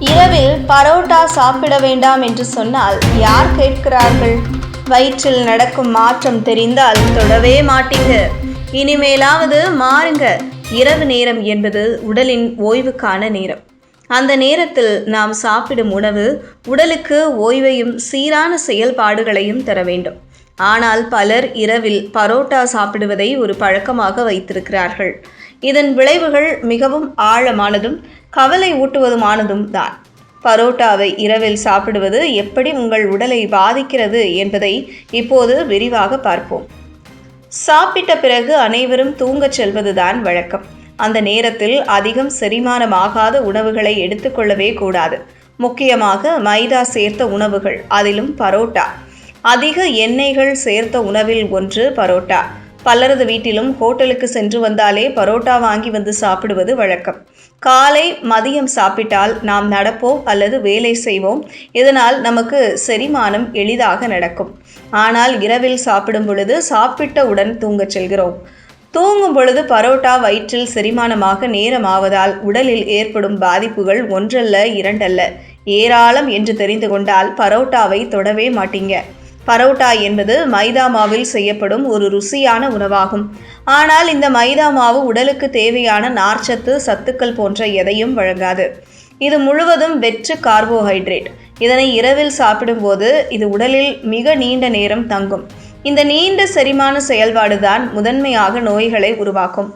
இரவில் பரோட்டா சாப்பிட வேண்டாம் என்று சொன்னால் யார் கேட்கிறார்கள்? வயிற்றில் நடக்கும் மாற்றம் தெரிந்தால் தொடவே மாட்டீங்க. இனிமேலாவது மாறுங்க. இரவு நேரம் என்பது உடலின் ஓய்வுக்கான நேரம். அந்த நேரத்தில் நாம் சாப்பிடும் உணவு உடலுக்கு ஓய்வையும் சீரான செயல்பாடுகளையும் தர வேண்டும். ஆனால் பலர் இரவில் பரோட்டா சாப்பிடுவதை ஒரு பழக்கமாக வைத்திருக்கிறார்கள். இதன் விளைவுகள் மிகவும் ஆழமானதும் கவலை ஊட்டுவதுமானதும் தான். பரோட்டாவை இரவில் சாப்பிடுவது எப்படி உங்கள் உடலை பாதிக்கிறது என்பதை இப்போது விரிவாக பார்ப்போம். சாப்பிட்ட பிறகு அனைவரும் தூங்கச் செல்வதுதான் வழக்கம். அந்த நேரத்தில் அதிகம் செரிமானமாகாத உணவுகளை எடுத்துக்கொள்ளவே கூடாது. முக்கியமாக மைதா சேர்த்த உணவுகள் அதிலும் பரோட்டா. அதிக எண்ணெய்கள் சேர்த்த உணவில் ஒன்று பரோட்டா. பலரது வீட்டிலும் ஹோட்டலுக்கு சென்று வந்தாலே பரோட்டா வாங்கி வந்து சாப்பிடுவது வழக்கம். காலை மதியம் சாப்பிட்டால் நாம் நடப்போம் அல்லது வேலை செய்வோம். இதனால் நமக்கு செரிமானம் எளிதாக நடக்கும். ஆனால் இரவில் சாப்பிடும் பொழுது சாப்பிட்டவுடன் தூங்கச் செல்கிறோம். தூங்கும் பொழுது பரோட்டா வயிற்றில் செரிமானமாக நேரமாவதால் உடலில் ஏற்படும் பாதிப்புகள் ஒன்றல்ல இரண்டல்ல. ஏராளம் என்று தெரிந்து கொண்டால் பரோட்டாவை தொடவே மாட்டீங்க. பரோட்டா என்பது மைதா மாவில் செய்யப்படும் ஒரு ருசியான உணவாகும். ஆனால் இந்த மைதா மாவு உடலுக்கு தேவையான நார்ச்சத்து சத்துக்கள் போன்ற எதையும் வழங்காது. இது முழுவதும் வெற்று கார்போஹைட்ரேட். இதனை இரவில் சாப்பிடும்போது இது உடலில் மிக நீண்ட நேரம் தங்கும். இந்த நீண்ட செரிமான செயல்பாடுதான் முதன்மையாக நோய்களை உருவாக்கும்.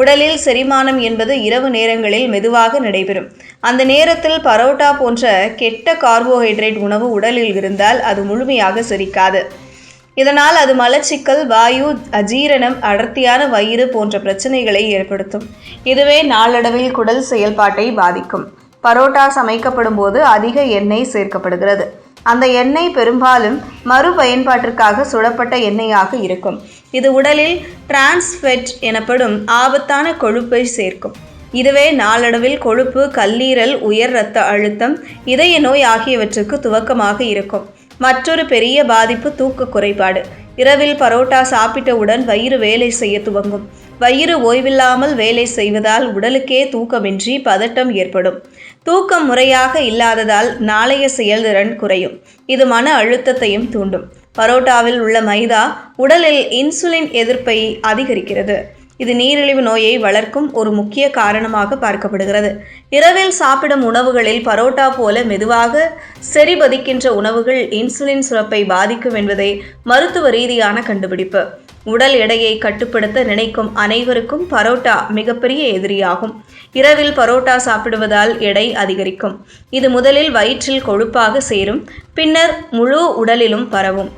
உடலில் செரிமானம் என்பது இரவு நேரங்களில் மெதுவாக நடைபெறும். அந்த நேரத்தில் பரோட்டா போன்ற கெட்ட கார்போஹைட்ரேட் உணவு உடலில் இருந்தால் அது முழுமையாக செரிக்காது. இதனால் அது மலச்சிக்கல் வாயு அஜீரணம் அடர்த்தியான வயிறு போன்ற பிரச்சனைகளை ஏற்படுத்தும். இதுவே நாளடைவில் குடல் செயல்பாட்டை பாதிக்கும். பரோட்டா சமைக்கப்படும் போது அதிக எண்ணெய் சேர்க்கப்படுகிறது. அந்த எண்ணெய் பெரும்பாலும் மறுபயன்பாட்டிற்காக சுடப்பட்ட எண்ணெயாக இருக்கும். இது உடலில் டிரான்ஸ்ஃபெட் எனப்படும் ஆபத்தான கொழுப்பை சேர்க்கும். இதுவே நாளடைவில் கொழுப்பு கல்லீரல் உயர் இரத்த அழுத்தம் இதய நோய் ஆகியவற்றுக்கு துவக்கமாக இருக்கும். மற்றொரு பெரிய பாதிப்பு தூக்க குறைபாடு. இரவில் பரோட்டா சாப்பிட்டவுடன் வயிறு வேலை செய்ய துவங்கும். வயிறு ஓய்வில்லாமல் வேலை செய்வதால் உடலுக்கே தூக்கமின்றி பதட்டம் ஏற்படும். தூக்கம் முறையாக இல்லாததால் நாளைய செயல்திறன் குறையும். இது மன அழுத்தத்தையும் தூண்டும். பரோட்டாவில் உள்ள மைதா உடலில் இன்சுலின் எதிர்ப்பை அதிகரிக்கிறது. இது நீரிழிவு நோயை வளர்க்கும் ஒரு முக்கிய காரணமாக பார்க்கப்படுகிறது. இரவில் சாப்பிடும் உணவுகளில் பரோட்டா போல மெதுவாக செறிபதிக்கின்ற உணவுகள் இன்சுலின் சுரப்பை பாதிக்கும் என்பதே மருத்துவ ரீதியான கண்டுபிடிப்பு. உடல் எடையை கட்டுப்படுத்த நினைக்கும் அனைவருக்கும் பரோட்டா மிகப்பெரிய எதிரியாகும். இரவில் பரோட்டா சாப்பிடுவதால் எடை அதிகரிக்கும். இது முதலில் வயிற்றில் கொழுப்பாக சேரும் பின்னர் முழு உடலிலும் பரவும்.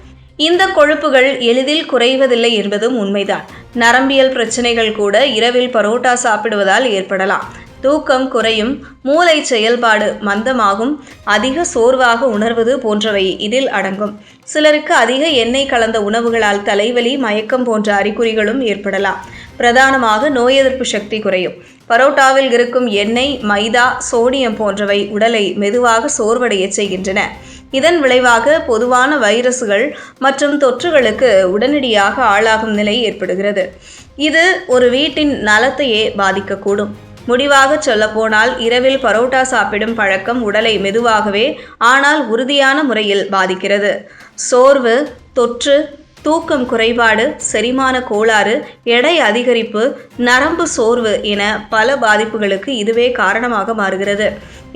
இந்த கொழுப்புகள் எளிதில் குறைவதில்லை என்பதும் உண்மைதான். நரம்பியல் பிரச்சனைகள் கூட இரவில் பரோட்டா சாப்பிடுவதால் ஏற்படலாம். தூக்கம் குறையும் மூளை செயல்பாடு மந்தமாகும் அதிக சோர்வாக உணர்வது போன்றவை இதில் அடங்கும். சிலருக்கு அதிக எண்ணெய் கலந்த உணவுகளால் தலைவலி மயக்கம் போன்ற அறிகுறிகளும் ஏற்படலாம். பிரதானமாக நோய் எதிர்ப்பு சக்தி குறையும். பரோட்டாவில் இருக்கும் எண்ணெய் மைதா சோடியம் போன்றவை உடலை மெதுவாக சோர்வடைய செய்கின்றன. இதன் விளைவாக பொதுவான வைரசுகள் மற்றும் தொற்றுகளுக்கு உடனடியாக ஆளாகும் நிலை ஏற்படுகிறது. இது ஒரு வீட்டின் நலத்தையே பாதிக்கக்கூடும். முடிவாக சொல்லப்போனால் இரவில் பரோட்டா சாப்பிடும் பழக்கம் உடலை மெதுவாகவே ஆனால் உறுதியான முறையில் பாதிக்கிறது. சோர்வு தொற்று தூக்கம் குறைபாடு செரிமான கோளாறு எடை அதிகரிப்பு நரம்பு சோர்வு என பல பாதிப்புகளுக்கு இதுவே காரணமாக மாறுகிறது.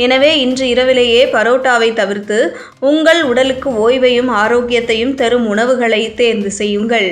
எனவே இன்று இரவிலேயே பரோட்டாவை தவிர்த்து உங்கள் உடலுக்கு ஓய்வையும் ஆரோக்கியத்தையும் தரும் உணவுகளை தேர்ந்து செய்யுங்கள்.